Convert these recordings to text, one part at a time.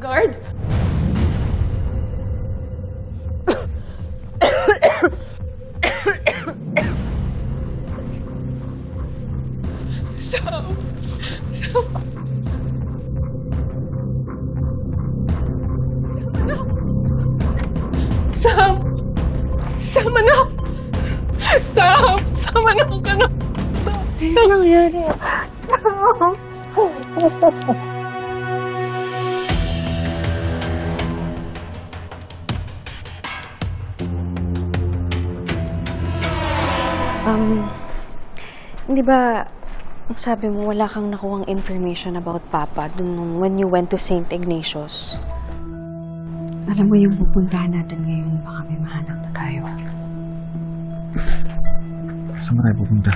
Guard? Sam! Sam! Sam, anak! Sam! Sam, anak! Sam! Sam, anak ka na! Sam! Sam! nangyari? Um, hindi ba, sabi mo, wala kang nakuhang information about Papa dun nung when you went to St. Ignatius? Alam mo yung pupuntahan natin ngayon, baka may mahanap na tayo. Saan ba tayo pupunta?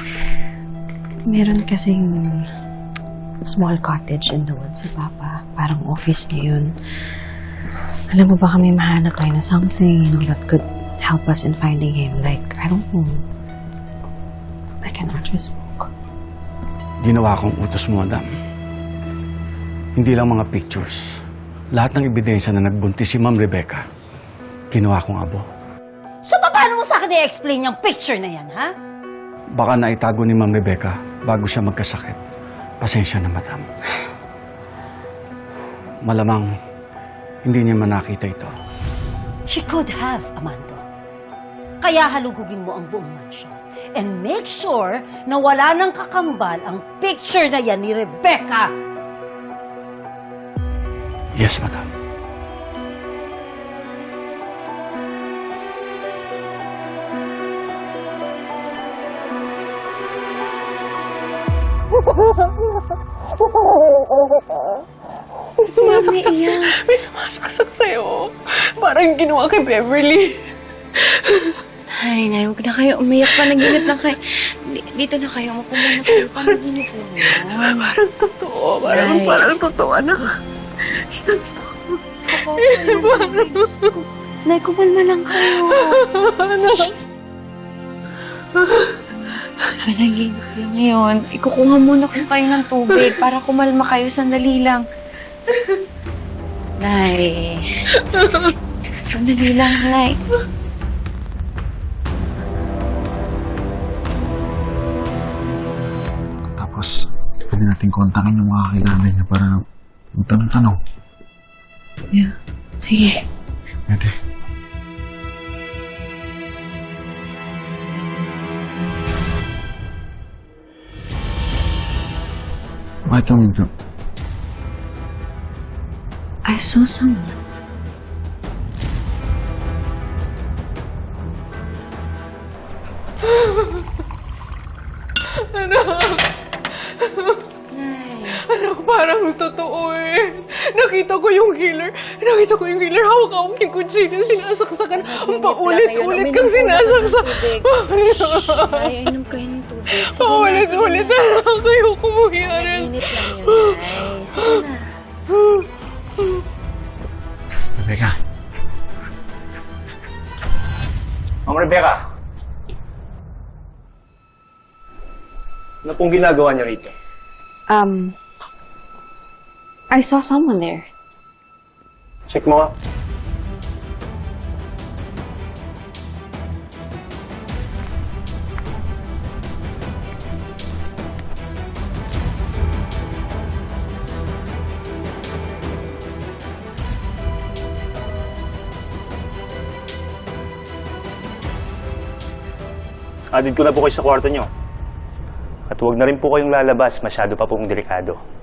Meron kasing small cottage in the woods si Papa. Parang office niya yun. Alam mo baka may mahanap tayo na something that could help us in finding him. Like, I don't know, like an address book. Ginawa kong utos mo, madam. Hindi lang mga pictures. Lahat ng ebidensya na nagbuntis si Ma'am Rebecca, ginawa kong abo. So, paano mo sa akin i-explain yung picture na yan, ha? Baka naitago ni Ma'am Rebecca bago siya magkasakit. Pasensya na, madam. Malamang hindi niya man nakita ito. She could have, Amando. Kaya halugugin mo ang buong mansyon. And make sure na wala nang kakambal ang picture na yan ni Rebecca. Yes, madam. May sumasaksak, may sumasaksak sa'yo. Parang ginawa kay Beverly. Ay, Nay, huwag na kayo umiyak. Panaginip na kayo. Di- Dito na kayo. Mapo muna kayo. Panaginip na yan. Parang totoo. Parang, Ay. parang totoo, anak. Nay, kumalma lang kayo. Anak. Panaginip lang ngayon. Ikukuha muna ko kayo ng tubig para kumalma kayo. Sandali lang. Nay. Sandali lang, Nay. Natin kontakin yung mga kakilala niya para magtanong-tanong. Yeah. Sige. Pwede. Bakit kang minto? I saw someone. Anak, parang totoo eh. Nakita ko yung killer. Nakita ko yung killer. Hawak-hawak yung kutsilyo. Sinasaksakan. Ang paulit-ulit kang sinasaksak. Nay, inom kayo ng tubig. Paulit-ulit. na. Anak, kayo kumuhiyaran. Panaginip lang yun, Nay. Sige na. Rebecca. Ma'am Rebecca. Ano pong ginagawa niyo rito? Um, I saw someone there. Check mo nga. Adid ko na po kayo sa kwarto niyo. At huwag na rin po kayong lalabas, masyado pa pong delikado.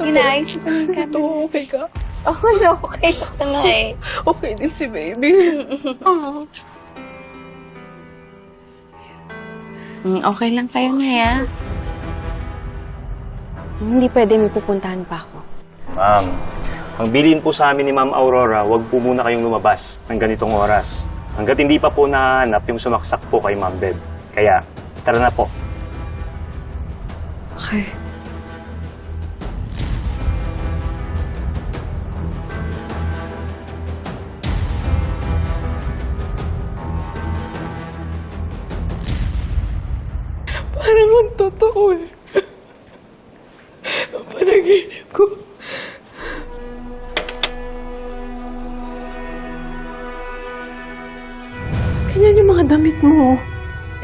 Sige na, ayos ko na ka. Totoo, okay ka? Ako na, okay ako na eh. Okay din si baby. Ah. Mm, okay lang kayo na, ya. Hindi pwede may pupuntahan pa ako. Ma'am, ang bilin po sa amin ni Ma'am Aurora, huwag po muna kayong lumabas ng ganitong oras. Hanggat hindi pa po nahanap yung sumaksak po kay Ma'am Beb. Kaya, tara na po. Okay. Ang totoo eh. Panaginip ko. Ganyan yung mga damit mo.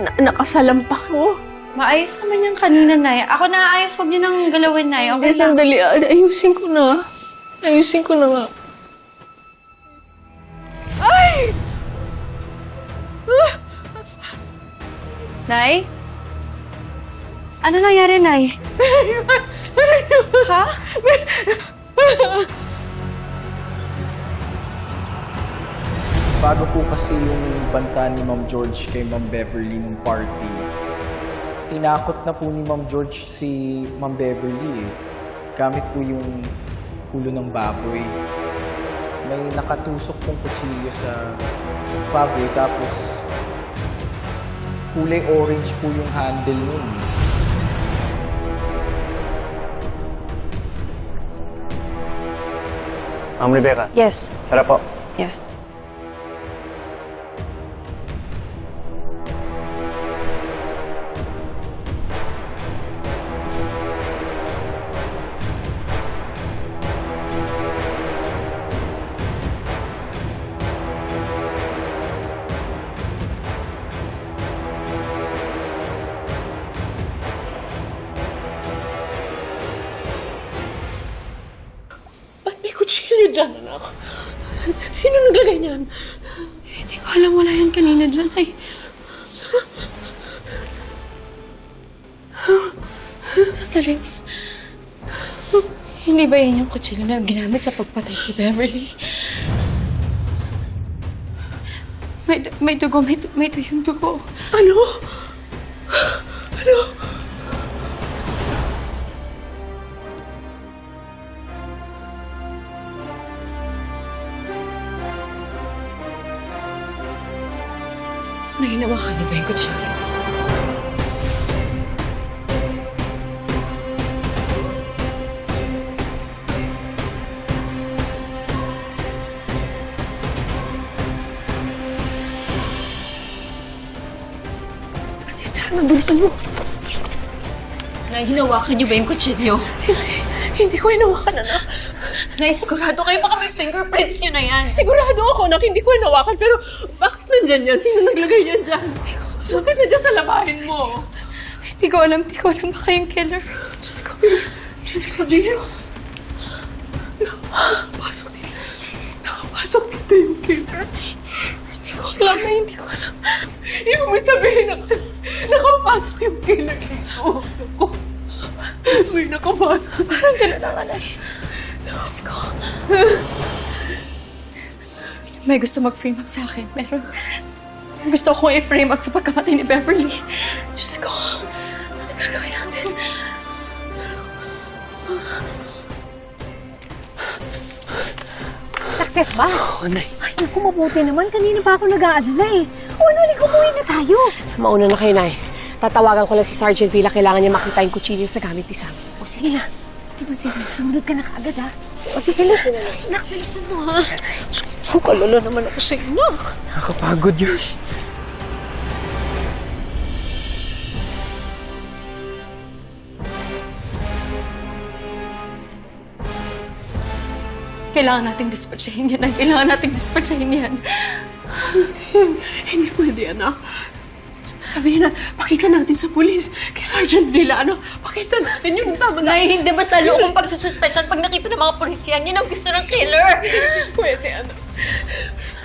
Na nakasalampak ko. Maayos naman yung kanina, Nay. Ako na ayos. Huwag niyo nang galawin, Nay. Okay Hindi, lang. sandali. Ay- Ayusin ko na. Ayusin ko na nga. Nay? Ano nangyari, Nay? ha? Bago po kasi yung banta ni Ma'am George kay Ma'am Beverly nung party, tinakot na po ni Ma'am George si Ma'am Beverly eh. Gamit po yung ulo ng baboy. May nakatusok pong kutsilyo sa baboy tapos kulay orange po yung handle nun. Ma'am Rebecca, Yes. tara po. Yeah. Kutsilyo dyan, anak? Sino naglagay niyan? Hindi ko alam. Wala yan kanina dyan, Nay. Sandali. Hindi ba yan yung kutsilyo na ginamit sa pagpatay kay Beverly? May, may dugo, may, may tuyong dugo. Ano? Ano? Nahinawakan niyo ba yung kutsilyo? Nabilisan mo. Nahinawakan niyo ba yung kutsilyo? Hindi ko hinawakan, anak. Nay, sigurado kayo baka may fingerprints niyo na yan. Sigurado ako, anak. Hindi ko hinawakan. Pero bakit nandyan yan? Sino naglagay yan dyan? Bakit nandyan sa labahin mo? Hindi ko alam, hindi ko alam baka yung killer. Diyos ko. Diyos ko, Diyos ko. Nakapasok dito. Nakapasok dito yung killer. Hindi ko alam na hindi ko alam. Ibig mo sabihin na nakapasok yung killer dito. May nakapasok. Parang gano'n ang alay. Diyos ko. May gusto mag-frame up sa akin. Meron. Gusto ko i-frame up sa pagkamatay ni Beverly. Diyos ko. Ano gagawin natin? Success ba? Oo, Nay. Ay, naku, mabuti naman. Kanina pa ako nag-aalala eh. O, ano, umuwi na tayo. Mauna na kayo, Nay. Tatawagan ko lang si Sergeant Villa. Kailangan niya makita yung kutsilyo sa gamit ni Sam. O, sige na. Di ba sige, sumunod ka na kaagad ha? O, sige na. Nak, bilisan mo ha. Kalala naman ako sa inyo. Nakakapagod yun. Kailangan nating dispatchahin yan. Kailangan nating dispatchahin yan. Hindi pwede, anak. Sabihin na, pakita natin sa pulis. Kay Sergeant Villa, ano? Pakita natin yung tama na. Nay, hindi basta lookong pagsususpensyon pag nakita ng mga polisyan. Yun ang gusto ng killer. Pwede, anak.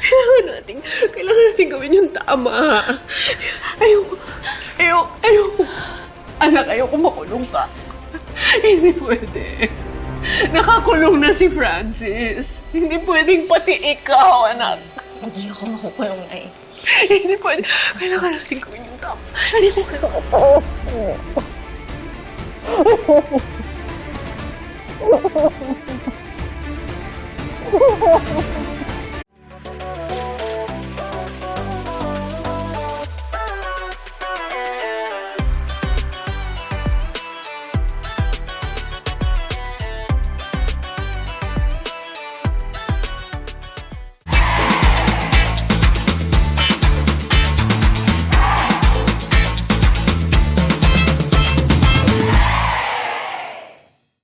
Kailangan natin, kailangan natin gawin yung tama. Ayoko, ayoko, ayoko. Anak, ayoko makulong ka. Hindi pwede. Nakakulong na si Francis. Hindi pwedeng pati ikaw, anak. Hindi ako makukulong, Nay. Hindi pwede. Kailangan natin gawin yung tama. Ayoko.